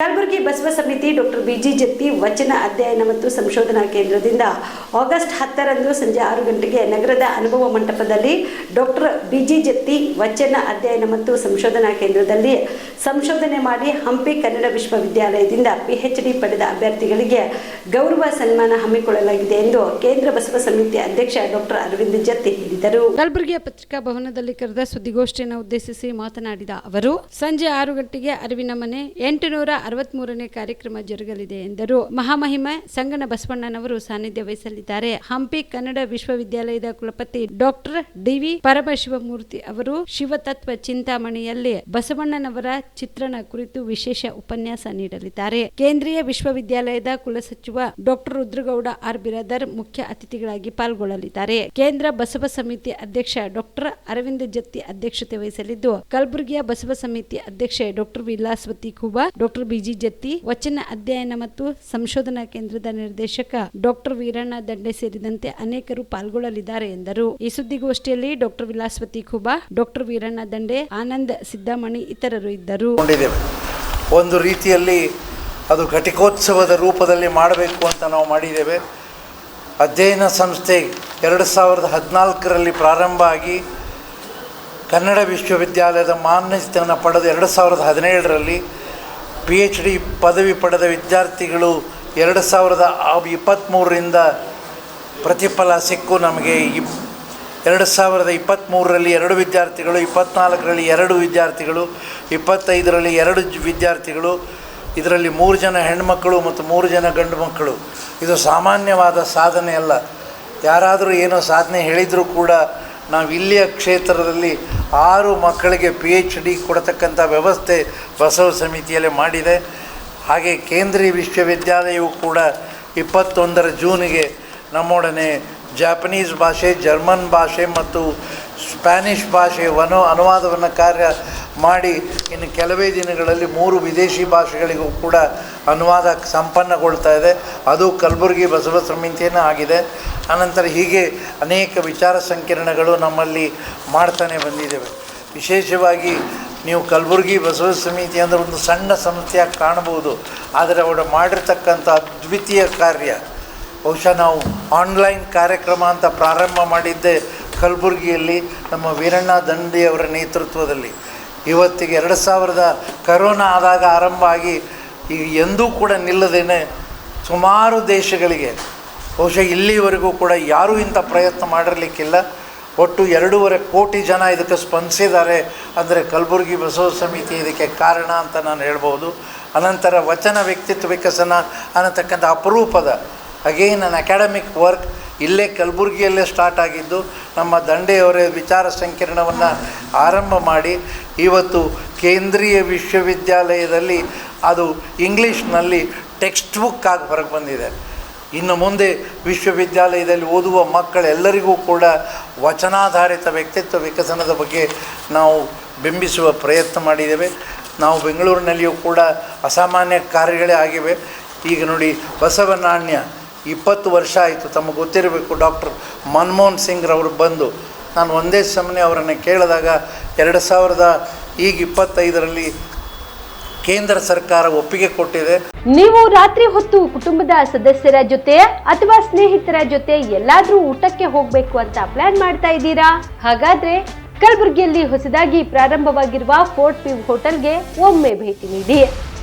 ಕಲಬುರಗಿ ಬಸವ ಸಮಿತಿ doctor busy Jatti ವಚನ ಅಧ್ಯಯನ ಮತ್ತು ಸಂಶೋಧನಾ ಕೇಂದ್ರದಿಂದ ಆಗಸ್ಟ್ ಹತ್ತರಂದು ಸಂಜೆ ಆರು ಗಂಟೆಗೆ ನಗರದ ಅನುಭವ ಮಂಟಪದಲ್ಲಿ ಡಾಕ್ಟರ್ ಬಿಜಿ ಜತ್ತಿ ವಚನ ಅಧ್ಯಯನ ಮತ್ತು ಸಂಶೋಧನಾ ಕೇಂದ್ರದಲ್ಲಿ ಸಂಶೋಧನೆ ಮಾಡಿ ಹಂಪಿ ಕನ್ನಡ ವಿಶ್ವವಿದ್ಯಾಲಯದಿಂದ ಪಿಎಚ್ ಡಿ ಪಡೆದ ಅಭ್ಯರ್ಥಿಗಳಿಗೆ ಗೌರವ ಸನ್ಮಾನ ಹಮ್ಮಿಕೊಳ್ಳಲಾಗಿದೆ ಎಂದು ಕೇಂದ್ರ ಬಸವ ಸಮಿತಿ ಅಧ್ಯಕ್ಷ ಡಾಕ್ಟರ್ ಅರವಿಂದ್ ಜತ್ತಿ ಹೇಳಿದರು. ಕಲಬುರಗಿಯ ಪತ್ರಿಕಾ ಭವನದಲ್ಲಿ ಕರೆದ ಸುದ್ದಿಗೋಷ್ಠಿಯನ್ನು ಉದ್ದೇಶಿಸಿ ಮಾತನಾಡಿದ ಅವರು, ಸಂಜೆ ಆರು ಗಂಟೆಗೆ ಅರಿವಿನ ಮನೆ, ಎಂಟುನೂರ ಅರವತ್ಮೂರನೇ ಕಾರ್ಯಕ್ರಮ ಜರುಗಲಿದೆ ಎಂದರು. ಮಹಾಮಹಿಮ ಸಂಗನ ಬಸವಣ್ಣನವರು ಸಾನ್ನಿಧ್ಯ ವಹಿಸಲಿದ್ದಾರೆ. ಹಂಪಿ ಕನ್ನಡ ವಿಶ್ವವಿದ್ಯಾಲಯದ ಕುಲಪತಿ ಡಾಕ್ಟರ್ ಡಿವಿ ಪರಮಶಿವಮೂರ್ತಿ ಅವರು ಶಿವತತ್ವ ಚಿಂತಾಮಣಿಯಲ್ಲಿ ಬಸವಣ್ಣನವರ ಚಿತ್ರಣ ಕುರಿತು ವಿಶೇಷ ಉಪನ್ಯಾಸ ನೀಡಲಿದ್ದಾರೆ. ಕೇಂದ್ರೀಯ ವಿಶ್ವವಿದ್ಯಾಲಯದ ಕುಲಸಚಿವ ಡಾಕ್ಟರ್ ರುದ್ರಗೌಡ ಆರ್ ಬಿರಾದರ್ ಮುಖ್ಯ ಅತಿಥಿಗಳಾಗಿ ಪಾಲ್ಗೊಳ್ಳಲಿದ್ದಾರೆ. ಕೇಂದ್ರ ಬಸವ ಸಮಿತಿ ಅಧ್ಯಕ್ಷ ಡಾಕ್ಟರ್ ಅರವಿಂದ ಜತ್ತಿ ಅಧ್ಯಕ್ಷತೆ ವಹಿಸಲಿದ್ದು, ಕಲಬುರಗಿಯ ಬಸವ ಸಮಿತಿ ಅಧ್ಯಕ್ಷೆ doctor Vilasvati Khuba, doctor BG Jatti, ವಚನ ಅಧ್ಯಯನ ಮತ್ತು ಸಂಶೋಧನಾ ಕೇಂದ್ರದ ನಿರ್ದೇಶಕ ಡಾಕ್ಟರ್ ವೀರಣ್ಣ ದಂಡೆ ಸೇರಿದಂತೆ ಅನೇಕರು ಪಾಲ್ಗೊಳ್ಳಲಿದ್ದಾರೆ ಎಂದರು. ಈ ಸುದ್ದಿಗೋಷ್ಠಿಯಲ್ಲಿ ಡಾಕ್ಟರ್ ವಿಲಾಸ್ವತಿ ಖುಬಾ, ಡಾಕ್ಟರ್ ವೀರಣ್ಣ ದಂಡೆ, ಆನಂದ್ ಸಿದ್ದಾಮಣಿ ಇತರರು ಇದ್ದರು. ಕೊಂಡಿದ್ದೇವೆ. ಒಂದು ರೀತಿಯಲ್ಲಿ ಅದು ಘಟಿಕೋತ್ಸವದ ರೂಪದಲ್ಲಿ ಮಾಡಬೇಕು ಅಂತ ನಾವು ಮಾಡಿದ್ದೇವೆ. ಅಧ್ಯಯನ ಸಂಸ್ಥೆ ಎರಡು ಸಾವಿರದ ಹದಿನಾಲ್ಕರಲ್ಲಿ ಪ್ರಾರಂಭ ಆಗಿ ಕನ್ನಡ ವಿಶ್ವವಿದ್ಯಾಲಯದ ಮಾನ್ಯತೆಯನ್ನು ಪಡೆದ ಎರಡು ಸಾವಿರದ ಹದಿನೇಳರಲ್ಲಿ ಪಿ ಎಚ್ ಡಿ ಪದವಿ ಪಡೆದ ವಿದ್ಯಾರ್ಥಿಗಳು ಎರಡು ಸಾವಿರದ ಇಪ್ಪತ್ತ್ಮೂರರಿಂದ ಪ್ರತಿಫಲ ಸಿಕ್ಕು ನಮಗೆ ಎರಡು ಸಾವಿರದ ಇಪ್ಪತ್ತ್ಮೂರರಲ್ಲಿ ಎರಡು ವಿದ್ಯಾರ್ಥಿಗಳು ಇಪ್ಪತ್ತ್ನಾಲ್ಕರಲ್ಲಿ ಎರಡು ವಿದ್ಯಾರ್ಥಿಗಳು, ಇಪ್ಪತ್ತೈದರಲ್ಲಿ ಎರಡು ವಿದ್ಯಾರ್ಥಿಗಳು, ಇದರಲ್ಲಿ ಮೂರು ಜನ ಹೆಣ್ಮಕ್ಕಳು ಮತ್ತು ಮೂರು ಜನ ಗಂಡು ಮಕ್ಕಳು ಇದು ಸಾಮಾನ್ಯವಾದ ಸಾಧನೆ ಅಲ್ಲ. ಯಾರಾದರೂ ಏನೋ ಸಾಧನೆ ಹೇಳಿದರೂ ಕೂಡ ನಾವು ಇಲ್ಲಿಯ ಕ್ಷೇತ್ರದಲ್ಲಿ ಆರು ಮಕ್ಕಳಿಗೆ ಪಿ ಎಚ್ ಡಿ ಕೊಡತಕ್ಕಂಥ ವ್ಯವಸ್ಥೆ ಬಸವ ಸಮಿತಿಯಲ್ಲಿ ಮಾಡಿದೆ. ಹಾಗೆ ಕೇಂದ್ರೀಯ ವಿಶ್ವವಿದ್ಯಾಲಯವು ಕೂಡ ಇಪ್ಪತ್ತೊಂದರ ಜೂನಿಗೆ ನಮ್ಮೊಡನೆ ಜಾಪನೀಸ್ ಭಾಷೆ ಜರ್ಮನ್ ಭಾಷೆ ಮತ್ತು ಸ್ಪ್ಯಾನಿಷ್ ಭಾಷೆ ವನೋ ಅನುವಾದವನ್ನು ಕಾರ್ಯ ಮಾಡಿ ಇನ್ನು ಕೆಲವೇ ದಿನಗಳಲ್ಲಿ ಮೂರು ವಿದೇಶಿ ಭಾಷೆಗಳಿಗೂ ಕೂಡ ಅನುವಾದ ಸಂಪನ್ನಗೊಳ್ತಾ ಇದೆ. ಅದು ಕಲಬುರಗಿ ಬಸವ ಸಮಿತಿಯೇ ಆಗಿದೆ. ಅನಂತರ ಹೀಗೆ ಅನೇಕ ವಿಚಾರ ಸಂಕಿರಣಗಳು ನಮ್ಮಲ್ಲಿ ಮಾಡ್ತಾನೆ ಬಂದಿದ್ದೇವೆ. ವಿಶೇಷವಾಗಿ ನೀವು ಕಲಬುರಗಿ ಬಸವ ಸಮಿತಿ ಅಂದರೆ ಒಂದು ಸಣ್ಣ ಸಂಸ್ಥೆಯಾಗಿ ಕಾಣ್ಬೋದು ಆದರೆ ಅವರು ಮಾಡಿರ್ತಕ್ಕಂಥ ಅದ್ವಿತೀಯ ಕಾರ್ಯ ಬಹುಶಃ ನಾವು ಆನ್ಲೈನ್ ಕಾರ್ಯಕ್ರಮ ಅಂತ ಪ್ರಾರಂಭ ಮಾಡಿದ್ದೆ ಕಲಬುರಗಿಯಲ್ಲಿ, ನಮ್ಮ ವೀರಣ್ಣ ದಂಡಿಯವರ ನೇತೃತ್ವದಲ್ಲಿ. ಇವತ್ತಿಗೆ ಎರಡು ಸಾವಿರದ ಕರೋನಾ ಆದಾಗ ಆರಂಭ ಆಗಿ ಈಗ ಎಂದೂ ಕೂಡ ನಿಲ್ಲದೇನೆ ಸುಮಾರು ದೇಶಗಳಿಗೆ. ಬಹುಶಃ ಇಲ್ಲಿವರೆಗೂ ಕೂಡ ಯಾರೂ ಇಂಥ ಪ್ರಯತ್ನ ಮಾಡಿರಲಿಕ್ಕಿಲ್ಲ. ಒಟ್ಟು ಎರಡೂವರೆ ಕೋಟಿ ಜನ ಇದಕ್ಕೆ ಸ್ಪಂದಿಸಿದ್ದಾರೆ. ಅಂದರೆ ಕಲಬುರಗಿ ಬಸವ ಸಮಿತಿ ಇದಕ್ಕೆ ಕಾರಣ ಅಂತ ನಾನು ಹೇಳ್ಬೋದು. ಅನಂತರ ವಚನ ವ್ಯಕ್ತಿತ್ವ ವಿಕಸನ ಅನ್ನತಕ್ಕಂಥ ಅಪರೂಪದ ಅಗೇನ್ ನನ್ನ ಅಕಾಡೆಮಿಕ್ ವರ್ಕ್ ಇಲ್ಲೇ ಕಲಬುರಗಿಯಲ್ಲೇ ಸ್ಟಾರ್ಟ್ ಆಗಿದ್ದು, ನಮ್ಮ ದಂಡೆಯವರೇ ವಿಚಾರ ಸಂಕಿರಣವನ್ನು ಆರಂಭ ಮಾಡಿ, ಇವತ್ತು ಕೇಂದ್ರೀಯ ವಿಶ್ವವಿದ್ಯಾಲಯದಲ್ಲಿ ಅದು ಇಂಗ್ಲೀಷ್ನಲ್ಲಿ ಟೆಕ್ಸ್ಟ್ ಬುಕ್ ಆಗಿ ಹೊರಗೆ ಬಂದಿದೆ. ಇನ್ನು ಮುಂದೆ ವಿಶ್ವವಿದ್ಯಾಲಯದಲ್ಲಿ ಓದುವ ಮಕ್ಕಳೆಲ್ಲರಿಗೂ ಕೂಡ ವಚನಾಧಾರಿತ ವ್ಯಕ್ತಿತ್ವ ವಿಕಸನದ ಬಗ್ಗೆ ನಾವು ಬಿಂಬಿಸುವ ಪ್ರಯತ್ನ ಮಾಡಿದ್ದೇವೆ. ನಾವು ಬೆಂಗಳೂರಿನಲ್ಲಿಯೂ ಕೂಡ ಅಸಾಮಾನ್ಯ ಕಾರ್ಯಗಳೇ ಆಗಿವೆ. ಈಗ ನೋಡಿ ಬಸವ ನಾಣ್ಯ ಇಪ್ಪತ್ತು ವರ್ಷ ಆಯಿತು, ತಮಗೆ ಗೊತ್ತಿರಬೇಕು. ಡಾಕ್ಟರ್ ಮನಮೋಹನ್ ಸಿಂಗ್ರವರು ಬಂದು ನಾನು ಒಂದೇ ಸಮನೆ ಅವರನ್ನು ಕೇಳಿದಾಗ ಎರಡು ಸಾವಿರದ ಈಗ ಇಪ್ಪತ್ತೈದರಲ್ಲಿ ಕೇಂದ್ರ ಸರ್ಕಾರ ಒಪ್ಪಿಗೆ ಕೊಟ್ಟಿದೆ. ನೀವು ರಾತ್ರಿ ಹೊತ್ತು ಕುಟುಂಬದ ಸದಸ್ಯರ ಜೊತೆ ಅಥವಾ ಸ್ನೇಹಿತರ ಜೊತೆ ಎಲ್ಲಾದ್ರೂ ಊಟಕ್ಕೆ ಹೋಗಬೇಕು ಅಂತ ಪ್ಲಾನ್ ಮಾಡ್ತಾ ಇದ್ದೀರಾ? ಹಾಗಾದ್ರೆ ಕಲಬುರಗಿಯಲ್ಲಿ ಹೊಸದಾಗಿ ಪ್ರಾರಂಭವಾಗಿರುವ ಫೋರ್ಟ್ ಪಿವ್ ಹೋಟೆಲ್ಗೆ ಒಮ್ಮೆ ಭೇಟಿ ನೀಡಿ.